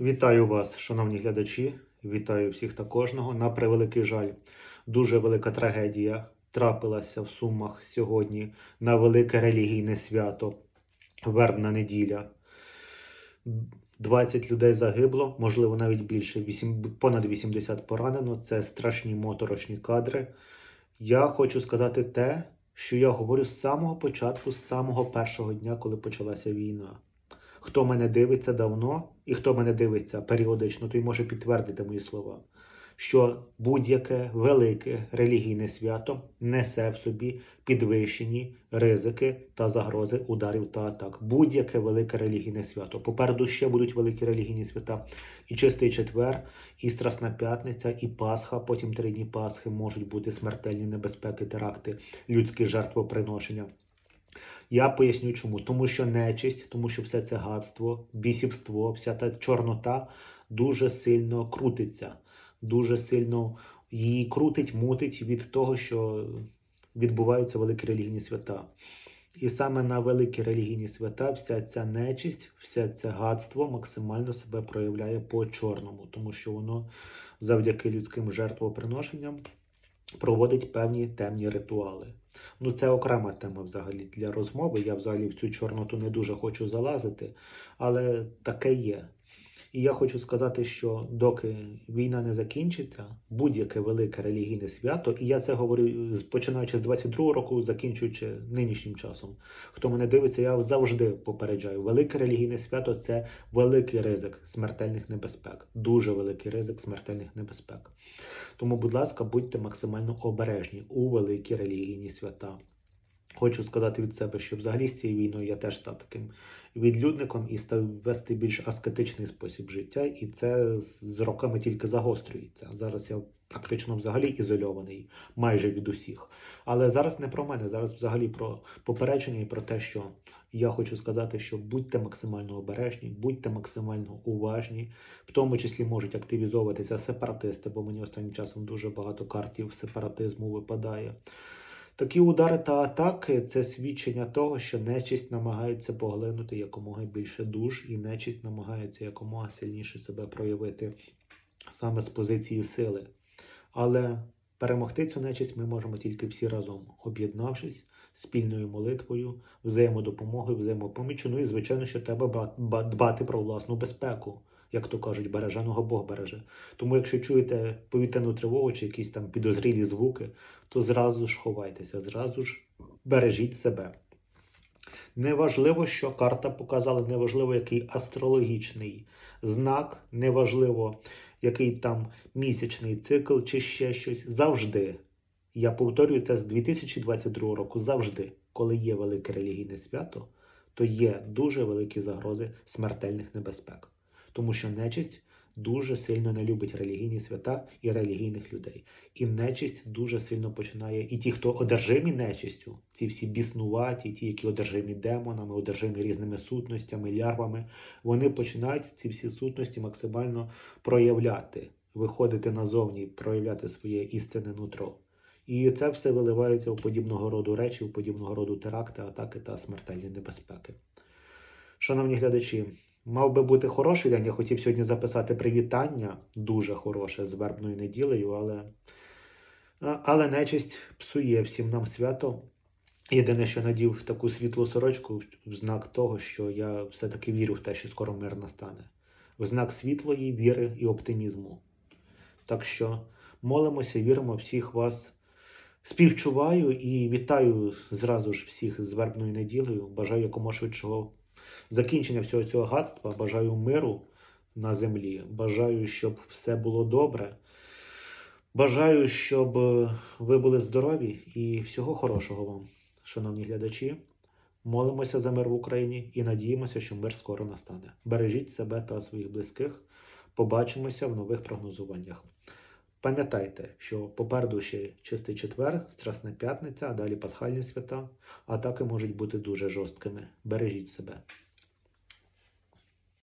Вітаю вас, шановні глядачі. Вітаю всіх та кожного. На превеликий жаль, дуже велика трагедія трапилася в Сумах сьогодні на велике релігійне свято. Вербна неділя. 20 людей загибло, можливо, навіть більше, вісім- понад 80 поранено. Це страшні моторошні кадри. Я хочу сказати те, що я говорю з самого початку, з самого першого дня, коли почалася війна. Хто мене дивиться давно і хто мене дивиться періодично, той може підтвердити мої слова, що будь-яке велике релігійне свято несе в собі підвищені ризики та загрози ударів та атак. Будь-яке велике релігійне свято. Попереду ще будуть великі релігійні свята. І чистий четвер, і Страсна п'ятниця, і Пасха. Потім три дні Пасхи можуть бути смертельні небезпеки, теракти, людські жертвоприношення. Я поясню чому. Тому що нечисть, тому що все це гадство, бісівство, вся та чорнота дуже сильно крутиться, дуже сильно її крутить, мутить від того, що відбуваються великі релігійні свята. І саме на великі релігійні свята вся ця нечисть, все це гадство максимально себе проявляє по чорному, тому що воно завдяки людським жертвоприношенням проводить певні темні ритуали. Ну, це окрема тема взагалі для розмови. Я взагалі в цю чорноту не дуже хочу залазити, але таке є. І я хочу сказати, що доки війна не закінчиться, будь-яке велике релігійне свято, і я це говорю починаючи з 22-го року, закінчуючи нинішнім часом. Хто мене дивиться, я завжди попереджаю. Велике релігійне свято це великий ризик смертельних небезпек, дуже великий ризик смертельних небезпек. Тому, будь ласка, будьте максимально обережні у великі релігійні свята. Хочу сказати від себе, що взагалі з цією війною я теж став таким відлюдником і став вести більш аскетичний спосіб життя, і це з роками тільки загострюється. Зараз я практично взагалі ізольований майже від усіх. Але зараз не про мене, зараз взагалі про попередження і про те, що я хочу сказати, що будьте максимально обережні, будьте максимально уважні, в тому числі можуть активізовуватися сепаратисти, бо мені останнім часом дуже багато картів сепаратизму випадає. Такі удари та атаки це свідчення того, що нечисть намагається поглинути якомога більше душ, і нечисть намагається якомога сильніше себе проявити саме з позиції сили. Але перемогти цю нечисть ми можемо тільки всі разом, об'єднавшись спільною молитвою, взаємодопомогою, взаємопоміччю. Ну і звичайно, що треба ба- ба- дбати про власну безпеку. Як то кажуть, береженого Бог береже. Тому, якщо чуєте повітряну тривогу чи якісь там підозрілі звуки, то зразу ж ховайтеся, зразу ж бережіть себе. Неважливо, що карта показала, неважливо, який астрологічний знак, неважливо, який там місячний цикл чи ще щось. Завжди, я повторюю це з 2022 року, завжди, коли є велике релігійне свято, то є дуже великі загрози смертельних небезпек. Тому що нечисть дуже сильно не любить релігійні свята і релігійних людей. І нечисть дуже сильно починає. І ті, хто одержимі нечистю, ці всі біснуваті, ті, які одержимі демонами, одержимі різними сутностями, лярвами, вони починають ці всі сутності максимально проявляти, виходити назовні, проявляти своє істинне нутро. І це все виливається у подібного роду речі, у подібного роду теракти, атаки та смертельні небезпеки. Шановні глядачі, мав би бути хороший день. Я хотів сьогодні записати привітання, дуже хороше з вербною неділею, але, але нечисть псує всім нам свято. Єдине, що надів таку світлу сорочку в знак того, що я все-таки вірю в те, що скоро мир настане. В знак світлої віри і оптимізму. Так що молимося, віримо всіх вас. Співчуваю і вітаю зразу ж всіх з вербною неділею. Бажаю якомога швидшого закінчення всього цього гадства. Бажаю миру на землі. Бажаю, щоб все було добре. Бажаю, щоб е, ви були здорові і всього хорошого вам, шановні глядачі. Молимося за мир в Україні і надіємося, що мир скоро настане. Бережіть себе та своїх близьких. Побачимося в нових прогнозуваннях. Пам'ятайте, що попереду ще чистий четвер, Страсна п'ятниця, а далі пасхальні свята. Атаки можуть бути дуже жорсткими. Бережіть себе.